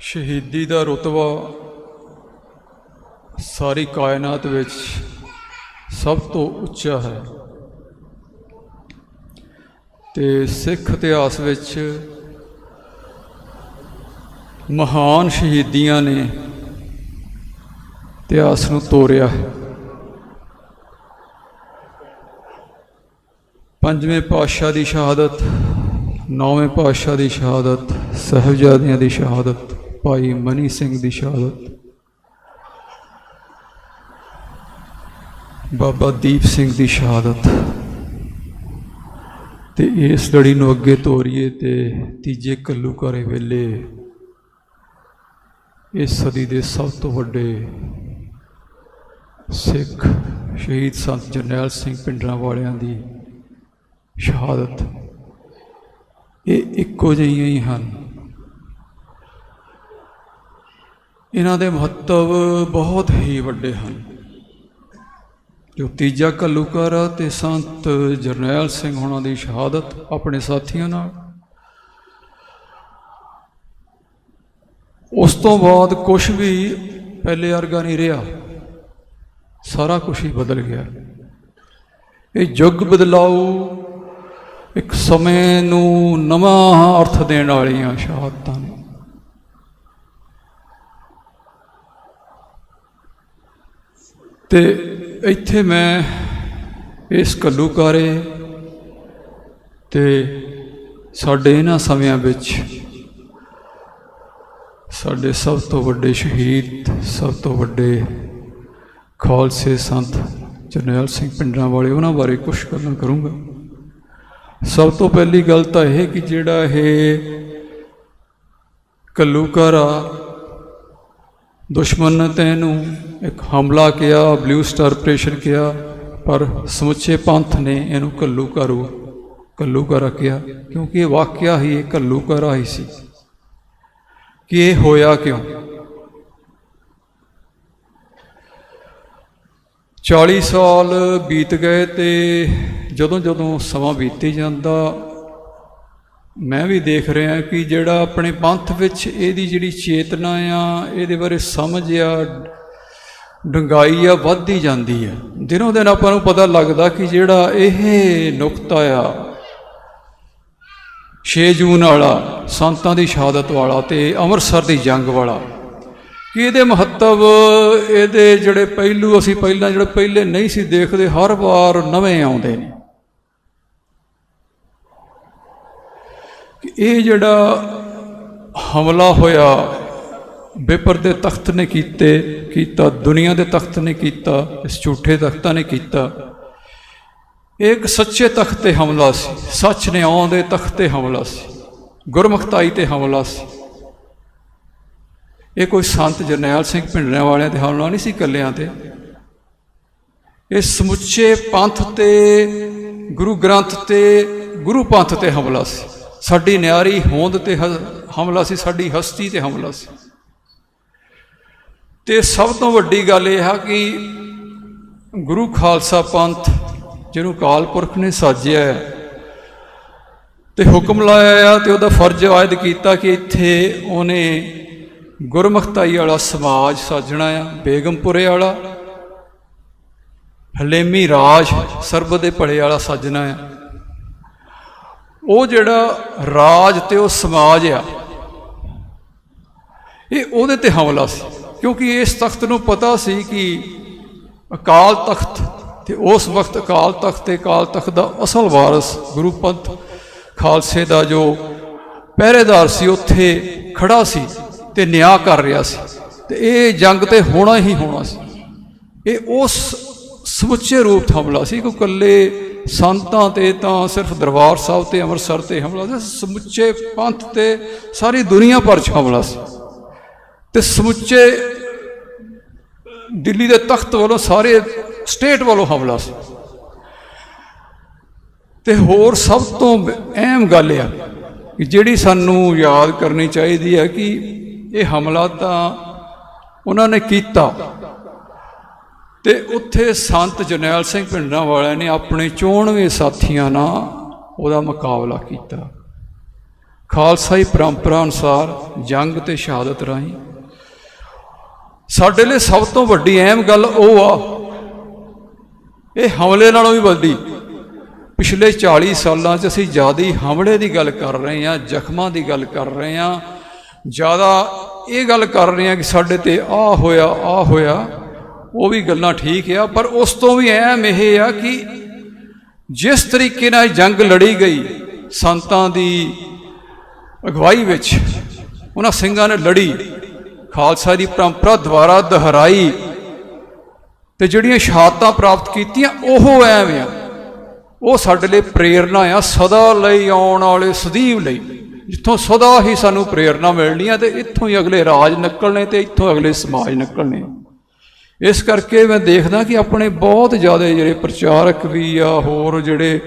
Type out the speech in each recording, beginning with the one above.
ਸ਼ਹੀਦੀ ਦਾ ਰੁਤਬਾ ਸਾਰੀ ਕਾਇਨਾਤ ਵਿੱਚ ਸਭ ਤੋਂ ਉੱਚਾ ਹੈ। ਤੇ ਸਿੱਖ ਇਤਿਹਾਸ ਵਿੱਚ ਮਹਾਨ ਸ਼ਹੀਦੀਆਂ ਨੇ ਇਤਿਹਾਸ ਨੂੰ ਤੋਰਿਆ ਹੈ। ਪੰਜਵੇਂ ਪਾਤਸ਼ਾਹ ਦੀ ਸ਼ਹਾਦਤ, ਨੌਵੇਂ ਪਾਤਸ਼ਾਹ ਦੀ ਸ਼ਹਾਦਤ, ਸਾਹਿਬਜ਼ਾਦਿਆਂ ਦੀ ਸ਼ਹਾਦਤ। ਭਾਈ ਮਨੀ ਸਿੰਘ ਦੀ ਸ਼ਹਾਦਤ ਬਾਬਾ ਦੀਪ ਸਿੰਘ ਦੀ ਸ਼ਹਾਦਤ ਤੇ ਇਸ ਲੜੀ ਨੂੰ ਅੱਗੇ ਤੋਰੀਏ ਤੇ ਤੀਜੇ ਕੱਲੂ ਘਰੇ ਵੇਲੇ ਇਸ ਸਦੀ ਦੇ ਸਭ ਤੋਂ ਵੱਡੇ ਸਿੱਖ ਸ਼ਹੀਦ ਸੰਤ ਜਰਨੈਲ ਸਿੰਘ ਪਿੰਡਰਾਂ ਵਾਲਿਆਂ ਦੀ ਸ਼ਹਾਦਤ। ਇਹ ਇੱਕੋ ਜਿਹੀਆਂ ਹੀ ਹਨ। ਇਹਨਾਂ ਦੇ ਮਹੱਤਵ ਬਹੁਤ ਹੀ ਵੱਡੇ ਹਨ। ਜੋ ਤੀਜਾ ਘੱਲੂਘਾਰਾ ਤੇ ਸੰਤ ਜਰਨੈਲ ਸਿੰਘ ਹੋਣਾ ਦੀ ਸ਼ਹਾਦਤ ਆਪਣੇ ਸਾਥੀਆਂ ਨਾਲ, ਉਸ ਤੋਂ ਬਾਅਦ ਕੁਝ ਵੀ ਪਹਿਲੇ ਵਰਗਾ ਨਹੀਂ ਰਿਹਾ। ਸਾਰਾ ਕੁਝ ਹੀ ਬਦਲ ਗਿਆ। ਇਹ ਯੁੱਗ ਬਦਲਾਓ ਇੱਕ ਸਮੇਂ ਨੂੰ ਨਵਾਂ ਅਰਥ ਦੇਣ ਵਾਲੀਆਂ ਸ਼ਹਾਦਤਾਂ ਨੇ। ਤੇ ਇੱਥੇ ਮੈਂ ਇਸ ਘੱਲੂਘਾਰੇ ਤੇ ਸਾਡੇ ਇਹਨਾਂ ਸਮਿਆਂ ਵਿੱਚ ਸਾਡੇ ਸਭ ਤੋਂ ਵੱਡੇ ਸ਼ਹੀਦ, ਸਭ ਤੋਂ ਵੱਡੇ ਖਾਲਸੇ ਸੰਤ ਜਰਨੈਲ ਸਿੰਘ ਪਿੰਡਰਾਂ ਵਾਲੇ, ਉਹਨਾਂ ਬਾਰੇ ਕੁਝ ਗੱਲਾਂ ਕਰੂੰਗਾ। ਸਭ ਤੋਂ ਪਹਿਲੀ ਗੱਲ ਤਾਂ ਇਹ ਕਿ ਜਿਹੜਾ ਇਹ ਘੱਲੂਘਾਰਾ ਦੁਸ਼ਮਣ ਨੇ ਤਾਂ ਇਹਨੂੰ ਇੱਕ ਹਮਲਾ ਕਿਹਾ ਬਲੂ ਸਟਾਰ ਆਪਰੇਸ਼ਨ ਕਿਹਾ, ਪਰ ਸਮੁੱਚੇ ਪੰਥ ਨੇ ਇਹਨੂੰ ਘੱਲੂਘਾਰੂ, ਘੱਲੂਘਾਰਾ ਕਿਹਾ, ਕਿਉਂਕਿ ਇਹ ਵਾਕਿਆ ਹੀ ਇਹ ਘੱਲੂਘਾਰਾ ਹੀ ਸੀ। ਕਿ ਇਹ ਹੋਇਆ ਕਿਉਂ? 40 ਸਾਲ ਬੀਤ ਗਏ ਤੇ ਜਦੋਂ ਜਦੋਂ ਸਮਾਂ ਬੀਤੀ ਜਾਂਦਾ ਮੈਂ ਵੀ ਦੇਖ ਰਿਹਾ ਕਿ ਜਿਹੜਾ ਆਪਣੇ ਪੰਥ ਵਿੱਚ ਇਹਦੀ ਜਿਹੜੀ ਚੇਤਨਾ ਆ, ਇਹਦੇ ਬਾਰੇ ਸਮਝ ਆ ਡੰਗਾਈ ਆ, ਵੱਧਦੀ ਜਾਂਦੀ ਆ। ਦਿਨੋਂ ਦਿਨ ਆਪਾਂ ਨੂੰ ਪਤਾ ਲੱਗਦਾ ਕਿ ਜਿਹੜਾ ਇਹ ਨੁਕਤਾ ਆ 6 ਜੂਨ ਵਾਲਾ, ਸੰਤਾਂ ਦੀ ਸ਼ਹਾਦਤ ਵਾਲਾ ਤੇ ਅੰਮ੍ਰਿਤਸਰ ਦੀ ਜੰਗ ਵਾਲਾ, ਕਿ ਇਹਦੇ ਮਹੱਤਵ, ਇਹਦੇ ਜਿਹੜੇ ਪਹਿਲੂ, ਅਸੀਂ ਪਹਿਲਾਂ ਜਿਹੜੇ ਪਹਿਲੇ ਨਹੀਂ ਸੀ ਦੇਖਦੇ, ਹਰ ਵਾਰ ਨਵੇਂ ਆਉਂਦੇ ਨੇ। ਕਿ ਇਹ ਜਿਹੜਾ ਹਮਲਾ ਹੋਇਆ, ਬੇਪਰ ਦੇ ਤਖਤ ਨੇ ਕੀਤੇ, ਕੀਤਾ, ਦੁਨੀਆ ਦੇ ਤਖਤ ਨੇ ਕੀਤਾ, ਇਸ ਝੂਠੇ ਤਖਤਾਂ ਨੇ ਕੀਤਾ। ਇਹ ਇੱਕ ਸੱਚੇ ਤਖਤ ਤੇ ਹਮਲਾ ਸੀ, ਸੱਚ ਨੇ ਆਉਂਦੇ ਤਖਤ ਤੇ ਹਮਲਾ ਸੀ, ਗੁਰਮੁਖਤਾਈ ਤੇ ਹਮਲਾ ਸੀ। ਇਹ ਕੋਈ ਸੰਤ ਜਰਨੈਲ ਸਿੰਘ ਭਿੰਡਰਿਆਂ ਵਾਲਿਆਂ ਤੇ ਹਮਲਾ ਨਹੀਂ ਸੀ ਕੱਲਿਆਂ ਤੇ। ਇਹ ਸਮੁੱਚੇ ਪੰਥ ਤੇ, ਗੁਰੂ ਗ੍ਰੰਥ ਤੇ, ਗੁਰੂ ਪੰਥ ਤੇ ਹਮਲਾ ਸੀ। ਸਾਡੀ ਨਿਆਰੀ ਹੋਂਦ ਤੇ ਹ- ਹਮਲਾ ਸੀ, ਸਾਡੀ ਹਸਤੀ ਤੇ ਹਮਲਾ ਸੀ। ਤੇ ਸਭ ਤੋਂ ਵੱਡੀ ਗੱਲ ਇਹ ਹੈ ਕਿ ਗੁਰੂ ਖਾਲਸਾ ਪੰਥ, ਜਿਹਨੂੰ ਕਾਲ ਪੁਰਖ ਨੇ ਸਾਜਿਆ ਹੈ, ਤੇ ਹੁਕਮ ਲਾਇਆ ਆ ਤੇ ਉਹਦਾ ਫਰਜ਼ ਆਇਦ ਕੀਤਾ ਕਿ ਇੱਥੇ ਉਹਨੇ ਗੁਰਮਖਤਾਈ ਵਾਲਾ ਸਮਾਜ ਸਾਜਣਾ ਆ, ਬੇਗਮਪੁਰੇ ਵਾਲਾ, ਹਲੇਮੀ ਰਾਜ ਸਰਬ ਦੇ ਭਲੇ ਵਾਲਾ ਸਾਜਣਾ ਆ। ਉਹ ਜਿਹੜਾ ਰਾਜ ਤੇ ਉਹ ਸਮਾਜ ਆ, ਇਹ ਉਹਦੇ ਤੇ ਹਮਲਾ ਸੀ। ਕਿਉਂਕਿ ਇਸ ਤਖਤ ਨੂੰ ਪਤਾ ਸੀ ਕਿ ਅਕਾਲ ਤਖਤ ਤੇ ਉਸ ਵਕਤ ਅਕਾਲ ਤਖਤ ਤੇ ਅਕਾਲ ਤਖਤ ਦਾ ਅਸਲ ਵਾਰਿਸ ਗੁਰੂ ਪੰਥ ਖਾਲਸੇ ਦਾ ਜੋ ਪਹਿਰੇਦਾਰ ਸੀ, ਉੱਥੇ ਖੜਾ ਸੀ ਤੇ ਨਿਆਂ ਕਰ ਰਿਹਾ ਸੀ। ਤੇ ਇਹ ਜੰਗ ਤੇ ਹੋਣਾ ਹੀ ਹੋਣਾ ਸੀ। ਇਹ ਉਸ ਸਮੁੱਚੇ ਰੂਪ 'ਤੇ ਹਮਲਾ ਸੀ ਕਿ ਇਕੱਲੇ ਸੰਤਾਂ ਤੇ ਤਾਂ ਸਿਰਫ ਦਰਬਾਰ ਸਾਹਿਬ ਤੇ ਅੰਮ੍ਰਿਤਸਰ ਤੇ ਹਮਲਾ ਸੀ ਸਮੁੱਚੇ ਪੰਥ ਤੇ ਸਾਰੀ ਦੁਨੀਆ ਭਰ 'ਚ ਹਮਲਾ ਸੀ। ਤੇ ਸਮੁੱਚੇ ਦਿੱਲੀ ਦੇ ਤਖਤ ਵੱਲੋਂ ਸਾਰੇ ਸਟੇਟ ਵੱਲੋਂ ਹਮਲਾ ਸੀ। ਤੇ ਹੋਰ ਸਭ ਤੋਂ ਅਹਿਮ ਗੱਲ ਆ ਕਿ ਜਿਹੜੀ ਸਾਨੂੰ ਯਾਦ ਕਰਨੀ ਚਾਹੀਦੀ ਹੈ ਕਿ ਇਹ ਹਮਲਾ ਤਾਂ ਉਹਨਾਂ ਨੇ ਕੀਤਾ। ਤੇ ਉੱਥੇ ਸੰਤ ਜਰਨੈਲ ਸਿੰਘ ਪਿੰਡਾਂ ਵਾਲਿਆਂ ਨੇ ਆਪਣੇ ਚੋਣਵੇਂ ਸਾਥੀਆਂ ਨਾਲ ਉਹਦਾ ਮੁਕਾਬਲਾ ਕੀਤਾ। ਖਾਲਸਾਈ ਪਰੰਪਰਾ ਅਨੁਸਾਰ ਜੰਗ ਤੇ ਸ਼ਹਾਦਤ ਰਾਹੀਂ। ਸਾਡੇ ਲਈ ਸਭ ਤੋਂ ਵੱਡੀ ਅਹਿਮ ਗੱਲ ਉਹ ਆ, ਇਹ ਹਮਲੇ ਨਾਲੋਂ ਵੀ ਵੱਡੀ। ਪਿਛਲੇ 40 ਸਾਲਾਂ 'ਚ ਅਸੀਂ ਜ਼ਿਆਦਾ ਹੀ ਹਮਲੇ ਦੀ ਗੱਲ ਕਰ ਰਹੇ ਹਾਂ, ਜ਼ਖਮਾਂ ਦੀ ਗੱਲ ਕਰ ਰਹੇ ਹਾਂ। ਜ਼ਿਆਦਾ ਇਹ ਗੱਲ ਕਰ ਰਹੇ ਹਾਂ ਕਿ ਸਾਡੇ ਤੇ ਆ ਹੋਇਆ ਆ ਹੋਇਆ। ਉਹ ਵੀ ਗੱਲਾਂ ਠੀਕ ਆ, ਪਰ ਉਸ ਤੋਂ ਵੀ ਐਮ ਇਹ ਆ ਕਿ ਜਿਸ ਤਰੀਕੇ ਨਾਲ ਜੰਗ ਲੜੀ ਗਈ ਸੰਤਾਂ ਦੀ ਅਗਵਾਈ ਵਿੱਚ, ਉਹਨਾਂ ਸਿੰਘਾਂ ਨੇ ਲੜੀ, ਖਾਲਸਾ ਦੀ ਪਰੰਪਰਾ ਦੁਆਰਾ ਦੁਹਰਾਈ ਤੇ ਜਿਹੜੀਆਂ ਸ਼ਹਾਦਤਾਂ ਪ੍ਰਾਪਤ ਕੀਤੀਆਂ ਉਹ ਐਵੇਂ ਆ। ਉਹ ਸਾਡੇ ਲਈ ਪ੍ਰੇਰਨਾ ਆ, ਸਦਾ ਲਈ ਆਉਣ ਵਾਲੇ, ਸਦੀਵ ਲਈ। ਜਿੱਥੋਂ ਸਦਾ ਹੀ ਸਾਨੂੰ ਪ੍ਰੇਰਨਾ ਮਿਲਣੀ ਆ ਤੇ ਇੱਥੋਂ ਹੀ ਅਗਲੇ ਰਾਜ ਨਿਕਲਣੇ ਤੇ ਇੱਥੋਂ ਅਗਲੇ ਸਮਾਜ ਨਿਕਲਣੇ ਇਸ ਕਰਕੇ ਮੈਂ ਦੇਖਦਾ ਕਿ ਆਪਣੇ ਬਹੁਤ ਜ਼ਿਆਦਾ ਜਿਹੜੇ ਪ੍ਰਚਾਰਕ ਵੀ ਆ, ਹੋਰ ਜਿਹੜੇ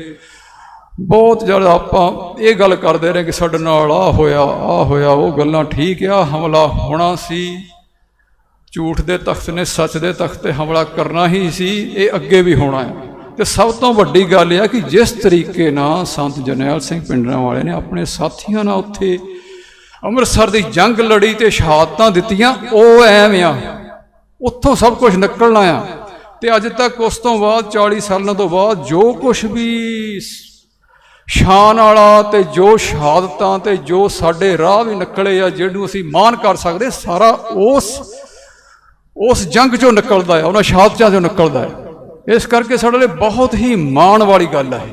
ਬਹੁਤ ਜ਼ਿਆਦਾ ਆਪਾਂ ਇਹ ਗੱਲ ਕਰਦੇ ਰਹੇ ਕਿ ਸਾਡੇ ਨਾਲ ਆ ਹੋਇਆ ਆ ਹੋਇਆ, ਉਹ ਗੱਲਾਂ ਠੀਕ ਆ, ਹਮਲਾ ਹੋਣਾ ਸੀ। ਝੂਠ ਦੇ ਤਖਤ ਨੇ ਸੱਚ ਦੇ ਤਖਤ ਤੇ ਹਮਲਾ ਕਰਨਾ ਹੀ ਸੀ, ਇਹ ਅੱਗੇ ਵੀ ਹੋਣਾ ਹੈ। ਤੇ ਸਭ ਤੋਂ ਵੱਡੀ ਗੱਲ ਇਹ ਆ ਕਿ ਜਿਸ ਤਰੀਕੇ ਨਾਲ ਸੰਤ ਜਰਨੈਲ ਸਿੰਘ ਪਿੰਡਰਾਂ ਵਾਲੇ ਨੇ ਆਪਣੇ ਸਾਥੀਆਂ ਨਾਲ ਉੱਥੇ ਅੰਮ੍ਰਿਤਸਰ ਦੀ ਜੰਗ ਲੜੀ ਤੇ ਸ਼ਹਾਦਤਾਂ ਦਿੱਤੀਆਂ, ਉਹ ਐਵੇਂ ਆ। ਉੱਥੋਂ ਸਭ ਕੁਝ ਨਿਕਲਣਾ ਆ। ਤੇ ਅੱਜ ਤੱਕ ਉਸ ਤੋਂ ਬਾਅਦ 40 ਸਾਲਾਂ ਤੋਂ ਬਾਅਦ ਜੋ ਕੁਝ ਵੀ ਸ਼ਾਨ ਵਾਲਾ ਤੇ ਜੋ ਸ਼ਹਾਦਤਾਂ ਤੇ ਜੋ ਸਾਡੇ ਰਾਹ ਵੀ ਨਿਕਲੇ ਆ, ਜਿਹਨੂੰ ਅਸੀਂ ਮਾਣ ਕਰ ਸਕਦੇ, ਸਾਰਾ ਉਸ ਉਸ ਜੰਗ ਚੋਂ ਨਿਕਲਦਾ ਹੈ ਉਹਨਾਂ ਸ਼ਹਾਦਤਾਂ ਚੋਂ ਨਿਕਲਦਾ ਹੈ ਇਸ ਕਰਕੇ ਸਾਡੇ ਲਈ ਬਹੁਤ ਹੀ ਮਾਣ ਵਾਲੀ ਗੱਲ ਹੈ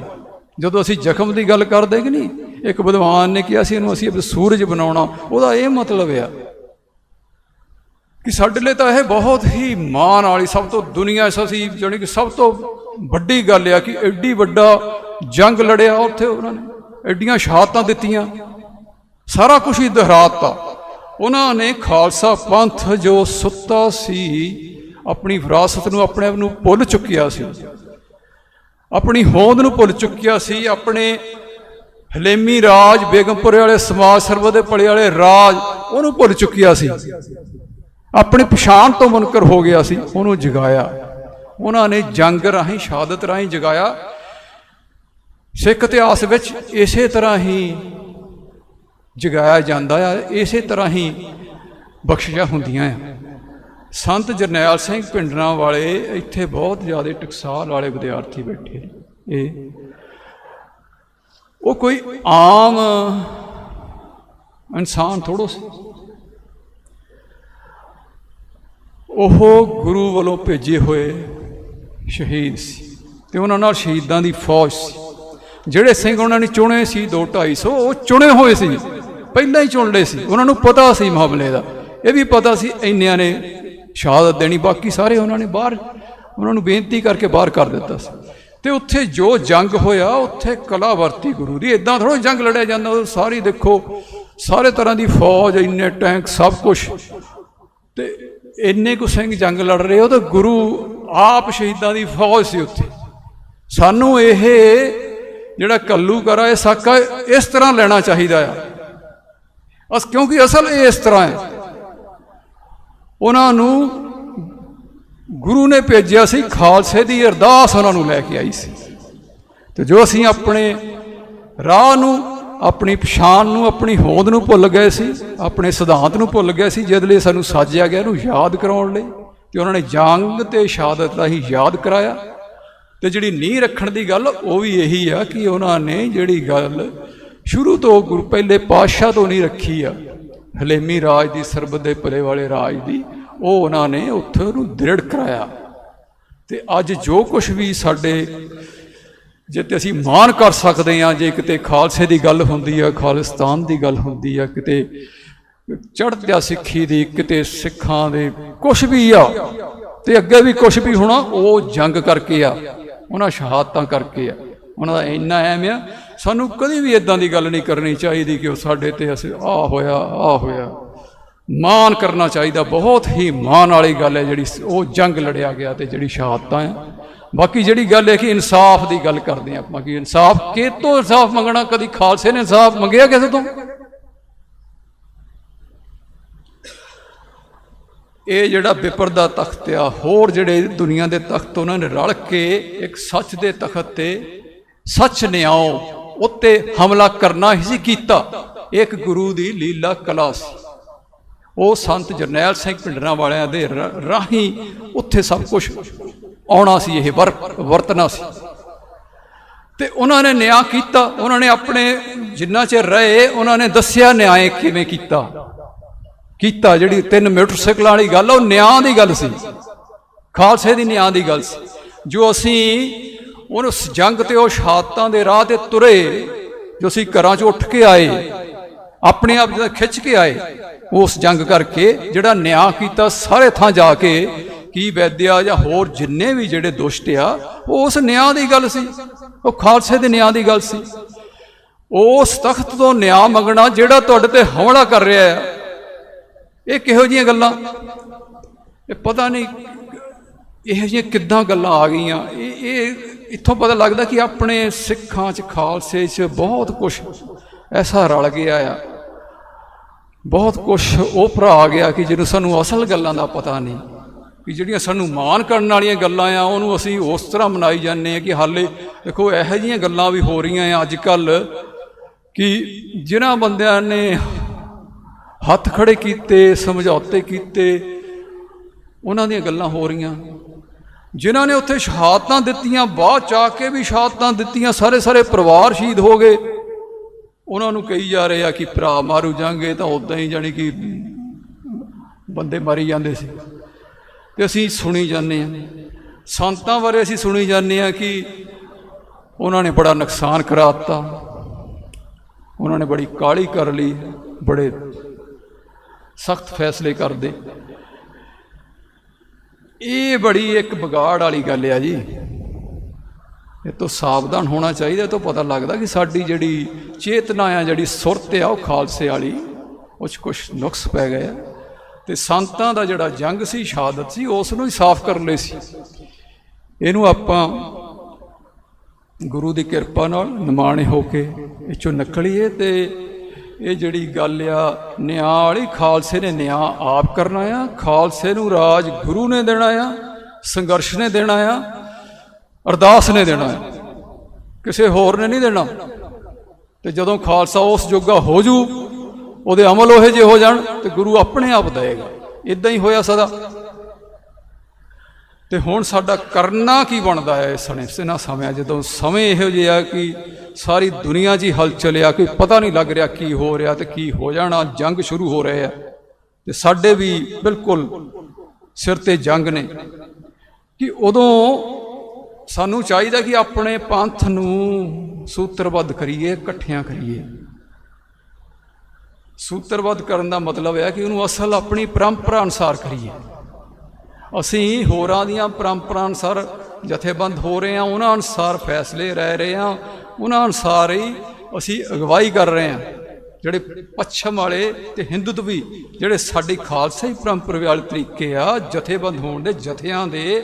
ਜਦੋਂ ਅਸੀਂ ਜ਼ਖਮ ਦੀ ਗੱਲ ਕਰਦੇ ਕਿ ਨਹੀਂ, ਇੱਕ ਵਿਦਵਾਨ ਨੇ ਕਿਹਾ ਸੀ, ਇਹਨੂੰ ਅਸੀਂ ਸੂਰਜ ਬਣਾਉਣਾ, ਉਹਦਾ ਇਹ ਮਤਲਬ ਆ ਕਿ ਸਾਡੇ ਲਈ ਤਾਂ ਇਹ ਬਹੁਤ ਹੀ ਮਾਣ ਵਾਲੀ ਸਭ ਤੋਂ ਦੁਨੀਆ 'ਚ ਅਸੀਂ ਜਾਣੀ ਕਿ ਸਭ ਤੋਂ ਵੱਡੀ ਗੱਲ ਆ ਕਿ ਐਡੀ ਵੱਡਾ ਜੰਗ ਲੜਿਆ ਉੱਥੇ ਉਹਨਾਂ ਨੇ, ਐਡੀਆਂ ਸ਼ਹਾਦਤਾਂ ਦਿੱਤੀਆਂ, ਸਾਰਾ ਕੁਝ ਹੀ ਦੁਹਰਾਤਾ। ਉਹਨਾਂ ਨੇ ਖਾਲਸਾ ਪੰਥ ਜੋ ਸੁੱਤਾ ਸੀ, ਆਪਣੀ ਵਿਰਾਸਤ ਨੂੰ ਆਪਣੇ ਆਪ ਨੂੰ ਭੁੱਲ ਚੁੱਕਿਆ ਸੀ। ਆਪਣੀ ਹੋਂਦ ਨੂੰ ਭੁੱਲ ਚੁੱਕਿਆ ਸੀ, ਆਪਣੇ ਹਲੇਮੀ ਰਾਜ, ਬੇਗਮਪੁਰੇ ਵਾਲੇ ਸਮਾਜ ਸਰਵ ਦੇ ਪੜੇ ਵਾਲੇ ਰਾਜ, ਉਹਨੂੰ ਭੁੱਲ ਚੁੱਕਿਆ ਸੀ। ਆਪਣੀ ਪਛਾਣ ਤੋਂ ਮੁਨਕਰ ਹੋ ਗਿਆ ਸੀ, ਉਹਨੂੰ ਜਗਾਇਆ। ਉਹਨਾਂ ਨੇ ਜੰਗ ਰਾਹੀਂ, ਸ਼ਹਾਦਤ ਰਾਹੀਂ ਜਗਾਇਆ। ਸਿੱਖ ਇਤਿਹਾਸ ਵਿੱਚ ਇਸੇ ਤਰ੍ਹਾਂ ਹੀ ਜਗਾਇਆ ਜਾਂਦਾ ਆ, ਇਸੇ ਤਰ੍ਹਾਂ ਹੀ ਬਖਸ਼ਿਸ਼ਾਂ ਹੁੰਦੀਆਂ ਆ। ਸੰਤ ਜਰਨੈਲ ਸਿੰਘ ਪਿੰਡਰਾਂ ਵਾਲੇ ਇੱਥੇ ਬਹੁਤ ਜ਼ਿਆਦਾ ਟਕਸਾਲ ਵਾਲੇ ਵਿਦਿਆਰਥੀ ਬੈਠੇ ਇਹ ਉਹ ਕੋਈ ਆਮ ਇਨਸਾਨ ਥੋੜੋ ਸੀ। ਉਹ ਗੁਰੂ ਵੱਲੋਂ ਭੇਜੇ ਹੋਏ ਸ਼ਹੀਦ ਸੀ ਤੇ ਉਹਨਾਂ ਨਾਲ ਸ਼ਹੀਦਾਂ ਦੀ ਫੌਜ ਸੀ। ਜਿਹੜੇ ਸਿੰਘ ਉਹਨਾਂ ਨੇ ਚੁਣੇ ਸੀ 2 250 ਉਹ ਚੁਣੇ ਹੋਏ ਸੀ। ਪਹਿਲਾਂ ਹੀ ਚੁਣ ਲਏ ਸੀ। ਉਹਨਾਂ ਨੂੰ ਪਤਾ ਸੀ ਮਾਮਲੇ ਦਾ। ਇਹ ਵੀ ਪਤਾ ਸੀ ਇੰਨਿਆਂ ਨੇ ਸ਼ਹਾਦਤ ਦੇਣੀ, ਬਾਕੀ ਸਾਰੇ ਉਹਨਾਂ ਨੇ ਬਾਹਰ, ਉਹਨਾਂ ਨੂੰ ਬੇਨਤੀ ਕਰਕੇ ਬਾਹਰ ਕਰ ਦਿੱਤਾ ਸੀ। ਤੇ ਉੱਥੇ ਜੋ ਜੰਗ ਹੋਇਆ, ਉੱਥੇ ਕਲਾ ਵਰਤੀ ਗੁਰੂ ਦੀ ਇਦਾਂ ਥੋੜਾ ਜੰਗ ਲੜਿਆ ਜਾਂਦਾ, ਉਹ ਸਾਰੀ ਦੇਖੋ, ਸਾਰੇ ਤਰ੍ਹਾਂ ਦੀ ਫੌਜ, ਇੰਨੇ ਟੈਂਕ, ਸਭ ਕੁਝ ਤੇ ਇੰਨੇ ਕੁ ਸਿੰਘ ਜੰਗ ਲੜ ਰਹੇ ਉਹ ਤਾਂ ਗੁਰੂ ਆਪ ਸ਼ਹੀਦਾਂ ਦੀ ਫੌਜ ਸੀ ਉੱਥੇ। ਸਾਨੂੰ ਇਹ ਜਿਹੜਾ ਕੱਲੂ ਕਰਾ ਇਹ ਸਾਕਾ ਇਸ ਤਰ੍ਹਾਂ ਲੈਣਾ ਚਾਹੀਦਾ ਆ। ਅਸ, ਕਿਉਂਕਿ ਅਸਲ ਇਹ ਇਸ ਤਰ੍ਹਾਂ ਹੈ। ਉਹਨਾਂ ਨੂੰ ਗੁਰੂ ਨੇ ਭੇਜਿਆ ਸੀ, ਖਾਲਸੇ ਦੀ ਅਰਦਾਸ ਉਹਨਾਂ ਨੂੰ ਲੈ ਕੇ ਆਈ ਸੀ। ਤੇ ਜੋ ਅਸੀਂ ਆਪਣੇ ਰਾਹ ਨੂੰ ਆਪਣੀ ਪਛਾਣ ਨੂੰ, ਆਪਣੀ ਹੋਂਦ ਨੂੰ ਭੁੱਲ ਗਏ ਸੀ, ਆਪਣੇ ਸਿਧਾਂਤ ਨੂੰ ਭੁੱਲ ਗਏ ਸੀ, ਜਿਹਦੇ ਲਈ ਸਾਨੂੰ ਸਾਜਿਆ ਗਿਆ ਇਹਨੂੰ ਯਾਦ ਕਰਾਉਣ ਲਈ ਤੇ ਉਹਨਾਂ ਨੇ ਜੰਗ ਤੇ ਸ਼ਹਾਦਤ ਦਾ ਹੀ ਯਾਦ ਕਰਾਇਆ। ਤੇ ਜਿਹੜੀ ਨੀਂਹ ਰੱਖਣ ਦੀ ਗੱਲ, ਉਹ ਵੀ ਇਹੀ ਆ ਕਿ ਉਹਨਾਂ ਨੇ ਜਿਹੜੀ ਗੱਲ ਸ਼ੁਰੂ ਤੋਂ ਗੁਰੂ, ਪਹਿਲੇ ਪਾਤਸ਼ਾਹ ਤੋਂ ਨਹੀਂ ਰੱਖੀ ਆ, ਹਲੇਮੀ ਰਾਜ ਦੀ, ਸਰਬਤ ਦੇ ਭਲੇ ਵਾਲੇ ਰਾਜ ਦੀ, ਉਹ ਉਹਨਾਂ ਨੇ ਉੱਥੇ ਉਹਨੂੰ ਦ੍ਰਿੜ ਕਰਾਇਆ। ਤੇ ਅੱਜ ਜੋ ਕੁਝ ਵੀ ਸਾਡੇ ਜੇ ਤੇ ਅਸੀਂ ਮਾਣ ਕਰ ਸਕਦੇ ਹਾਂ, ਜੇ ਕਿਤੇ ਖਾਲਸੇ ਦੀ ਗੱਲ ਹੁੰਦੀ ਆ, ਖਾਲਿਸਤਾਨ ਦੀ ਗੱਲ ਹੁੰਦੀ ਆ, ਕਿਤੇ ਚੜ੍ਹਦਿਆ ਸਿੱਖੀ ਦੀ, ਕਿਤੇ ਸਿੱਖਾਂ ਦੇ ਕੁਝ ਵੀ ਆ, ਤੇ ਅੱਗੇ ਵੀ ਕੁਝ ਵੀ ਹੋਣਾ, ਉਹ ਜੰਗ ਕਰਕੇ ਆ, ਉਹਨਾਂ ਸ਼ਹਾਦਤਾਂ ਕਰਕੇ ਆ। ਉਹਨਾਂ ਦਾ ਇੰਨਾ ਐਮ ਆ, ਸਾਨੂੰ ਕਦੀ ਵੀ ਇਦਾਂ ਦੀ ਗੱਲ ਨਹੀਂ ਕਰਨੀ ਚਾਹੀਦੀ ਕਿ ਉਹ ਸਾਡੇ ਤੇ ਅਸੀਂ ਆ ਹੋਇਆ ਆ ਹੋਇਆ। ਮਾਣ ਕਰਨਾ ਚਾਹੀਦਾ, ਬਹੁਤ ਹੀ ਮਾਣ ਵਾਲੀ ਗੱਲ ਹੈ ਜਿਹੜੀ ਉਹ ਜੰਗ ਲੜਿਆ ਗਿਆ ਤੇ ਜਿਹੜੀ ਸ਼ਹਾਦਤਾਂ ਆ। ਬਾਕੀ ਜਿਹੜੀ ਗੱਲ ਹੈ ਕਿ ਇਨਸਾਫ ਦੀ ਗੱਲ ਕਰਦੇ ਆ ਆਪਾਂ, ਕਿ ਇਨਸਾਫ ਕਿਤੋਂ ਇਨਸਾਫ ਮੰਗਣਾ? ਕਦੀ ਖਾਲਸੇ ਨੇ ਇਨਸਾਫ ਮੰਗਿਆ ਕਿਸੇ ਤੋਂ? ਇਹ ਜਿਹੜਾ ਵਿਪਰ ਦਾ ਤਖਤ ਆ, ਹੋਰ ਜਿਹੜੇ ਦੁਨੀਆ ਦੇ ਤਖਤ ਉਹਨਾਂ ਨੇ ਰਲ ਕੇ ਇੱਕ ਸੱਚ ਦੇ ਤਖਤ ਤੇ ਸੱਚ ਨਿਆਓ, ਉੱਤੇ ਹਮਲਾ ਕਰਨਾ ਹੀ ਸੀ ਕੀਤਾ। ਇੱਕ ਗੁਰੂ ਦੀ ਲੀਲਾ ਕਲਾ ਸੀ ਉਹ ਸੰਤ ਜਰਨੈਲ ਸਿੰਘ ਪਿੰਡਰਾਂ ਵਾਲਿਆਂ ਦੇ ਰ- ਰਾਹੀਂ ਉੱਥੇ ਸਭ ਕੁਝ ਆਉਣਾ ਸੀ ਇਹ, ਵਰ- ਵਰਤਣਾ ਸੀ। ਤੇ ਉਹਨਾਂ ਨੇ ਨਿਆਂ ਕੀਤਾ, ਉਹਨਾਂ ਨੇ ਆਪਣੇ ਜਿੰਨਾ ਚਿਰ ਰਹੇ, ਉਹਨਾਂ ਨੇ ਦੱਸਿਆ ਨਿਆਂ ਕਿਵੇਂ ਕੀਤਾ। ਕੀਤਾ ਜਿਹੜੀ ਤਿੰਨ ਮੋਟਰਸਾਈਕਲਾਂ ਵਾਲੀ ਗੱਲ, ਉਹ ਨਿਆਂ ਦੀ ਗੱਲ ਸੀ। ਖਾਲਸੇ ਦੀ ਨਿਆਂ ਦੀ ਗੱਲ ਸੀ। ਜੋ ਅਸੀਂ ਉਹਨੂੰ ਜੰਗ ਤੇ ਉਹ ਸ਼ਹਾਦਤਾਂ ਦੇ ਰਾਹ ਤੇ ਤੁਰੇ, ਜੋ ਅਸੀਂ ਘਰਾਂ 'ਚ ਉੱਠ ਕੇ ਆਏ, ਆਪਣੇ ਆਪ ਜਿਹੜਾ ਖਿੱਚ ਕੇ ਆਏ, ਉਸ ਜੰਗ ਕਰਕੇ ਜਿਹੜਾ ਨਿਆਂ ਕੀਤਾ, ਸਾਰੇ ਥਾਂ ਜਾ ਕੇ ਕੀ ਵੈਦਿਆ ਜਾਂ ਹੋਰ ਜਿੰਨੇ ਵੀ ਜਿਹੜੇ ਦੁਸ਼ਟ ਆ, ਉਹ ਉਸ ਨਿਆਂ ਦੀ ਗੱਲ ਸੀ। ਉਹ ਖਾਲਸੇ ਦੇ ਨਿਆਂ ਦੀ ਗੱਲ ਸੀ। ਉਸ ਤਖਤ ਤੋਂ ਨਿਆਂ ਮੰਗਣਾ ਜਿਹੜਾ ਤੁਹਾਡੇ ਤੇ ਹਮਲਾ ਕਰ ਰਿਹਾ ਹੈ। ਇਹ ਕਿਹੋ ਜਿਹੀਆਂ ਗੱਲਾਂ? ਇਹ ਪਤਾ ਨਹੀਂ ਇਹੋ ਜਿਹੀਆਂ ਕਿੱਦਾਂ ਗੱਲਾਂ ਆ ਗਈਆਂ। ਇਹ ਇਹ ਇੱਥੋਂ ਪਤਾ ਲੱਗਦਾ ਕਿ ਆਪਣੇ ਸਿੱਖਾਂ 'ਚ, ਖਾਲਸੇ 'ਚ ਬਹੁਤ ਕੁਝ ਐਸਾ ਰਲ ਗਿਆ ਆ। ਬਹੁਤ ਕੁਝ ਉਹ ਭਰਾ ਆ ਗਿਆ ਕਿ ਜਿਹਨੂੰ ਸਾਨੂੰ ਅਸਲ ਗੱਲਾਂ ਦਾ ਪਤਾ ਨਹੀਂ। ਕਿ ਜਿਹੜੀਆਂ ਸਾਨੂੰ ਮਾਣ ਕਰਨ ਵਾਲੀਆਂ ਗੱਲਾਂ ਆ, ਉਹਨੂੰ ਅਸੀਂ ਉਸ ਤਰ੍ਹਾਂ ਮਨਾਈ ਜਾਂਦੇ ਆ ਕਿ ਹਾਲੇ ਦੇਖੋ, ਇਹੋ ਜਿਹੀਆਂ ਗੱਲਾਂ ਵੀ ਹੋ ਰਹੀਆਂ ਆ ਅੱਜ ਕੱਲ ਕਿ ਜਿਨ੍ਹਾਂ ਬੰਦਿਆਂ ਨੇ ਹੱਥ ਖੜੇ ਕੀਤੇ, ਸਮਝੌਤੇ ਕੀਤੇ, ਉਹਨਾਂ ਦੀਆਂ ਗੱਲਾਂ ਹੋ ਰਹੀਆਂ। ਜਿਨ੍ਹਾਂ ਨੇ ਉੱਥੇ ਸ਼ਹਾਦਤਾਂ ਦਿੱਤੀਆਂ, ਬਾਅਦ ਚ ਆ ਕੇ ਵੀ ਸ਼ਹਾਦਤਾਂ ਦਿੱਤੀਆਂ ਸਾਰੇ ਸਾਰੇ ਪਰਿਵਾਰ ਸ਼ਹੀਦ ਹੋ ਗਏ। ਉਹਨਾਂ ਨੂੰ ਕਹੀ ਜਾ ਰਹੇ ਆ ਕਿ ਭਰਾ ਮਾਰੂ ਜਾਂਗੇ ਤਾਂ ਉਦਾਂ ਹੀ ਜਾਣੀ ਕਿ ਬੰਦੇ ਮਾਰੀ ਜਾਂਦੇ ਸੀ। ਤੇ ਅਸੀਂ ਸੁਣੀ ਜਾਂਦੇ ਆ ਸੰਤਾਂ ਬਾਰੇ ਅਸੀਂ ਸੁਣੀ ਜਾਂਦੇ ਆ ਕਿ ਉਹਨਾਂ ਨੇ ਬੜਾ ਨੁਕਸਾਨ ਕਰਾਤਾ। ਉਹਨਾਂ ਨੇ ਬੜੀ ਕਾਲੀ ਕਰ ਲਈ, ਬੜੇ ਸਖਤ ਫੈਸਲੇ ਕਰਦੇ। ਇਹ ਬੜੀ ਇੱਕ ਵਿਗਾੜ ਵਾਲੀ ਗੱਲ ਆ ਜੀ। ਇਹ ਤੋਂ ਸਾਵਧਾਨ ਹੋਣਾ ਚਾਹੀਦਾ, ਇਹ ਤੋਂ ਪਤਾ ਲੱਗਦਾ ਕਿ ਸਾਡੀ ਜਿਹੜੀ ਚੇਤਨਾ ਆ, ਜਿਹੜੀ ਸੁਰਤ ਆ, ਉਹ ਖਾਲਸੇ ਵਾਲੀ, ਉਹ 'ਚ ਕੁਝ ਨੁਕਸ ਪੈ ਗਏ ਆ ਤੇ ਸੰਤਾਂ ਦਾ ਜਿਹੜਾ ਜੰਗ ਸੀ, ਸ਼ਹਾਦਤ ਸੀ ਉਸ ਨੂੰ ਹੀ ਸਾਫ਼ ਕਰਨ ਲਈ ਸੀ। ਇਹਨੂੰ ਆਪਾਂ ਗੁਰੂ ਦੀ ਕਿਰਪਾ ਨਾਲ ਨਿਮਾਣੇ ਹੋ ਕੇ ਇਹ ਚੋਂ ਨਿਕਲੀਏ ਤੇ ਇਹ ਜਿਹੜੀ ਗੱਲ ਆ, ਨਿਆਂ ਵਾਲੀ ਖਾਲਸੇ ਨੇ ਨਿਆਂ ਆਪ ਕਰਨਾ ਆ, ਖਾਲਸੇ ਨੂੰ ਰਾਜ ਗੁਰੂ ਨੇ ਦੇਣਾ ਆ, ਸੰਘਰਸ਼ ਨੇ ਦੇਣਾ ਆ, ਅਰਦਾਸ ਨੇ ਦੇਣਾ ਆ। ਕਿਸੇ ਹੋਰ ਨੇ ਨਹੀਂ ਦੇਣਾ। ਤੇ ਜਦੋਂ ਖਾਲਸਾ ਉਸ ਜੋਗਾ ਹੋ ਜੂ ਉਹਦੇ ਅਮਲ ਉਹੇ ਜੇ ਹੋ ਜਾਣ ਤੇ ਗੁਰੂ ਆਪਣੇ ਆਪ ਦੇਗਾ ਇਦਾਂ ਹੀ ਹੋਇਆ ਸਦਾ। ਤੇ ਹੁਣ ਸਾਡਾ ਕਰਨਾ ਕੀ ਬਣਦਾ ਹੈ ਇਸ ਸਮੇਂ? ਇਹਨਾਂ ਸਮਿਆਂ ਜਦੋਂ ਸਮੇਂ ਇਹੋ ਜਿਹਾ ਕਿ ਸਾਰੀ ਦੁਨੀਆ 'ਚ ਹੀ ਹਲਚਲ ਆ ਕੋਈ ਪਤਾ ਨਹੀਂ ਲੱਗ ਰਿਹਾ ਕੀ ਹੋ ਰਿਹਾ ਤੇ ਕੀ ਹੋ ਜਾਣਾ, ਜੰਗ ਸ਼ੁਰੂ ਹੋ ਰਹੇ ਆ। ਤੇ ਸਾਡੇ ਵੀ ਬਿਲਕੁਲ ਸਿਰ ਤੇ ਜੰਗ ਨੇ ਕਿ ਉਦੋਂ ਸਾਨੂੰ ਚਾਹੀਦਾ ਕਿ ਆਪਣੇ ਪੰਥ ਨੂੰ ਸੂਤਰਬੱਧ ਕਰੀਏ, ਇਕੱਠਿਆਂ ਕਰੀਏ। ਸੂਤਰਬੱਧ ਕਰਨ ਦਾ ਮਤਲਬ ਹੈ ਕਿ ਉਹਨੂੰ ਅਸਲ ਆਪਣੀ ਪਰੰਪਰਾ ਅਨੁਸਾਰ ਕਰੀਏ। ਅਸੀਂ ਹੋਰਾਂ ਦੀਆਂ ਪਰੰਪਰਾ ਅਨੁਸਾਰ ਜਥੇਬੰਦ ਹੋ ਰਹੇ ਹਾਂ, ਉਹਨਾਂ ਅਨੁਸਾਰ ਫੈਸਲੇ ਰਹਿ ਰਹੇ ਹਾਂ, ਉਹਨਾਂ ਅਨੁਸਾਰ ਹੀ ਅਸੀਂ ਅਗਵਾਈ ਕਰ ਰਹੇ ਹਾਂ। ਜਿਹੜੇ ਪੱਛਮ ਵਾਲੇ ਤੇ ਹਿੰਦੂਤਵੀ ਜਿਹੜੇ ਸਾਡੀ ਖਾਲਸਾ ਹੀ ਪਰੰਪਰਾ ਵਾਲੇ ਤਰੀਕੇ ਆ, ਜਥੇਬੰਦ ਹੋਣ ਦੇ ਜਥਿਆਂ ਦੇ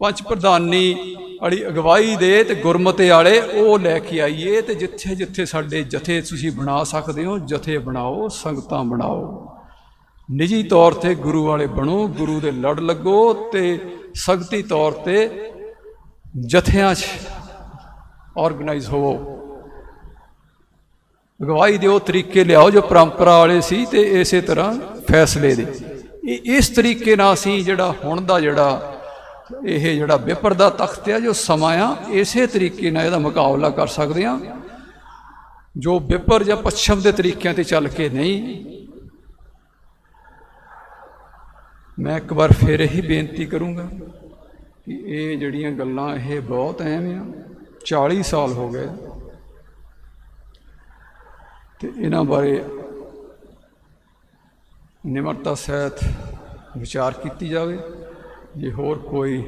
ਪੰਜ ਪ੍ਰਧਾਨੀ ਵਾਲੀ ਅਗਵਾਈ ਦੇ ਤੇ ਗੁਰਮਤੇ ਵਾਲੇ, ਉਹ ਲੈ ਕੇ ਆਈਏ ਤੇ ਜਿੱਥੇ ਜਿੱਥੇ ਸਾਡੇ ਜਥੇ ਤੁਸੀਂ ਬਣਾ ਸਕਦੇ ਹੋ, ਜਥੇ ਬਣਾਓ, ਸੰਗਤਾਂ ਬਣਾਓ। ਨਿੱਜੀ ਤੌਰ ਤੇ ਗੁਰੂ ਵਾਲੇ ਬਣੋ, ਗੁਰੂ ਦੇ ਲੜ ਲੱਗੋ ਤੇ ਸਖਤੀ ਤੌਰ ਤੇ ਜਥਿਆਂ 'ਚ ਆਰਗੇਨਾਈਜ਼ ਹੋਵੋ। ਅਗਵਾਈ ਦੇ ਉਹ ਤਰੀਕੇ ਲਿਆਓ ਜੋ ਪਰੰਪਰਾ ਵਾਲੇ ਸੀ ਤੇ ਇਸੇ ਤਰ੍ਹਾਂ ਫੈਸਲੇ ਦੇ। ਇਹ ਇਸ ਤਰੀਕੇ ਨਾਲ ਅਸੀਂ ਜਿਹੜਾ ਹੁਣ ਦਾ ਜਿਹੜਾ ਇਹ ਜਿਹੜਾ ਵਿਪਰ ਦਾ ਤਖਤ ਆ, ਜੋ ਸਮਾਂ ਆ, ਇਸੇ ਤਰੀਕੇ ਨਾਲ ਇਹਦਾ ਮੁਕਾਬਲਾ ਕਰ ਸਕਦੇ ਆ। ਜੋ ਵਿਪਰ ਜਾਂ ਪੱਛਮ ਦੇ ਤਰੀਕਿਆਂ ਤੇ ਚੱਲ ਕੇ ਨਹੀਂ, ਮੈਂ ਇੱਕ ਵਾਰ ਫਿਰ ਇਹੀ ਬੇਨਤੀ ਕਰੂੰਗਾ ਕਿ ਇਹ ਜਿਹੜੀਆਂ ਗੱਲਾਂ, ਇਹ ਬਹੁਤ ਅਹਿਮ ਆ। 40 ਸਾਲ ਹੋ ਗਏ ਤੇ ਇਹਨਾਂ ਬਾਰੇ ਨਿਮਰਤਾ ਸਹਿਤ ਵਿਚਾਰ ਕੀਤੀ ਜਾਵੇ। ਜੇ ਹੋਰ ਕੋਈ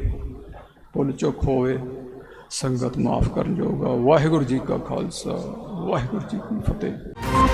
ਭੁੱਲ ਚੁੱਕ ਹੋਵੇ, ਸੰਗਤ ਮਾਫ ਕਰਨ ਜੋਗਾ ਵਾਹਿਗੁਰੂ ਜੀ ਕਾ ਖਾਲਸਾ, ਵਾਹਿਗੁਰੂ ਜੀ ਕੀ ਫਤਿਹ।